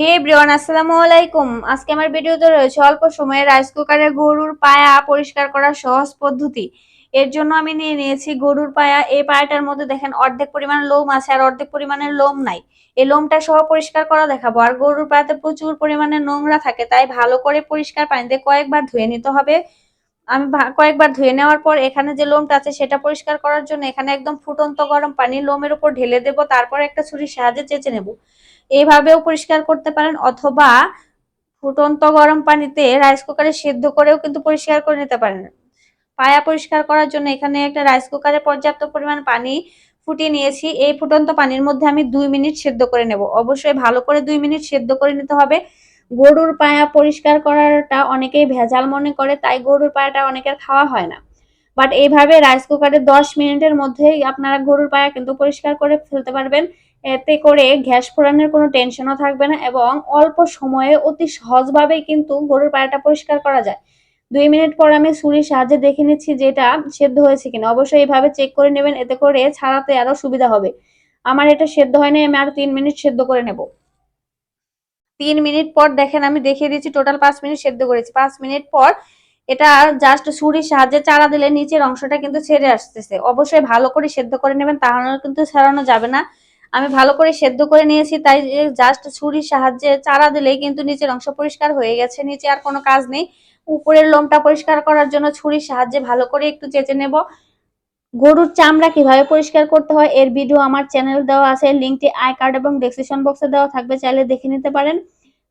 হে ব্রিওয়ান আসসালামু আলাইকুম। আজকে আমার ভিডিওতে রয়েছে অল্প সময়ে রাইস কুকারে গরুর পায়া পরিষ্কার করার সহজ পদ্ধতি। এর জন্য আমি নিয়ে নিয়েছি গরুর পায়া। এই পায়াটার মধ্যে দেখেন অর্ধেক পরিমাণ লোম আছে আর অর্ধেক পরিমাণের লোম নাই। এই লোমটা সহ পরিষ্কার করা দেখাবো। আর গরুর পায়াতে প্রচুর পরিমাণে নোংরা থাকে, তাই ভালো করে পরিষ্কার পানিতে কয়েকবার ধুয়ে নিতে হবে। আমি কয়েকবার ধুয়ে নেওয়ার পর এখানে যে লোমটা আছে সেটা পরিষ্কার করার জন্য এখানে একদম ফুটন্ত গরম পানি লোমের উপর ঢেলে দেব, তারপর একটা ছুরির সাহায্যে চেঁচে নেব। এইভাবেও পরিষ্কার করতে পারেন অথবা ফুটন্ত গরম পানিতে রাইস কুকারে সেদ্ধ করেও কিন্তু পরিষ্কার করে নিতে পারেন। পায়া পরিষ্কার করার জন্য এখানে একটা রাইস কুকারে পর্যাপ্ত পরিমাণ পানি ফুটিয়ে নিয়েছি। এই ফুটন্ত পানির মধ্যে আমি দুই মিনিট সেদ্ধ করে নেব। অবশ্যই ভালো করে দুই মিনিট সেদ্ধ করে নিতে হবে। গরুর পায়া পরিষ্কার করাটা অনেকেই ভেজাল মনে করে, তাই গরুর পায়াটা অনেকের খাওয়া হয় না। বাট এইভাবে রাইস কুকারে দশ মিনিটের মধ্যেই আপনারা গরুর পায়া কিন্তু পরিষ্কার করে ফেলতে পারবেন। এতে করে গ্যাস ফোড়ানোর কোনো টেনশনও থাকবে না এবং অল্প সময়ে অতি সহজভাবেই কিন্তু গরুর পায়াটা পরিষ্কার করা যায়। দুই মিনিট পর আমি ছুরির সাহায্যে দেখে নিচ্ছি যে এটা সেদ্ধ হয়েছে কিনা। অবশ্যই এইভাবে চেক করে নেবেন, এতে করে ছাড়াতে আরও সুবিধা হবে। আমার এটা সেদ্ধ হয়নি, আমি আর তিন মিনিট সেদ্ধ করে নেব। তিন মিনিট পর দেখেন আমি দেখিয়ে দিচ্ছি টোটাল পাঁচ মিনিট সেদ্ধ করেছি। পাঁচ মিনিট পর এটা জাস্ট ছুরির সাহায্যে চারা দিলে নিচের অংশটা কিন্তু ছেড়ে আসতেছে। অবশ্যই ভালো করে সেদ্ধ করে নেবেন তাহলে কিন্তু ছাড়ানো যাবে না। আমি ভালো করে সেদ্ধ করে নিয়েছি, তাই জাস্ট ছুরির সাহায্যে চারা দিলেই কিন্তু নিচের অংশ পরিষ্কার হয়ে গেছে, নিচে আর কোনো কাজ নেই। উপরের লোমটা পরিষ্কার করার জন্য ছুরির সাহায্যে ভালো করে একটু চেঁচে নেব। গরুর চামড়া কীভাবে পরিষ্কার করতে হয় এর ভিডিও আমার চ্যানেল দেওয়া আছে। লিঙ্কটি আই কার্ড এবং ডেসক্রিপশন বক্সে দেওয়া থাকবে, চাইলে দেখে নিতে পারেন।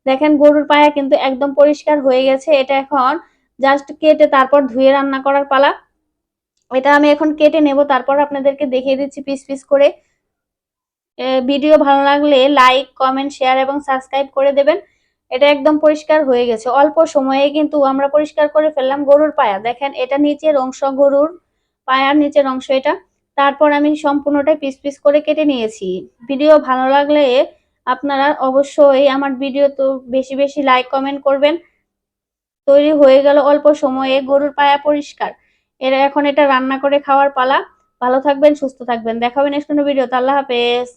দেখেন, গরুর পায়া কিন্তু একদম পরিষ্কার হয়ে গেছে। এটা এখন জাস্ট কেটে তারপর ধুয়ে রান্না করার পালা। এটা আমি এখন কেটে নেব, তারপর আপনাদেরকে দেখিয়ে দিচ্ছি পিস পিস করে। ভিডিও ভালো লাগলে লাইক কমেন্ট শেয়ার এবং সাবস্ক্রাইব করে দেবেন। এটা একদম পরিষ্কার হয়ে গেছে। অল্প সময়ে কিন্তু আমরা পরিষ্কার করে ফেললাম গরুর পায়া। দেখেন, এটা নিচের অংশ গরুর। পায়ার নিচের অংশ এটা। তারপর আমি সম্পূর্ণটাই পিস পিস করে কেটে নিয়েছি। ভিডিও ভালো লাগলে আপনারা অবশ্যই আমার ভিডিও তো বেশি বেশি লাইক, কমেন্ট করবেন। তৈরি হয়ে গেল অল্প সময়ে গরুর পায়া পরিষ্কার। এরা এখন এটা রান্না করে খাওয়ার পালা। ভালো থাকবেন, সুস্থ থাকবেন। দেখাবেন নেক্সট কোনো ভিডিওতে আল্লাহ হাফেজ।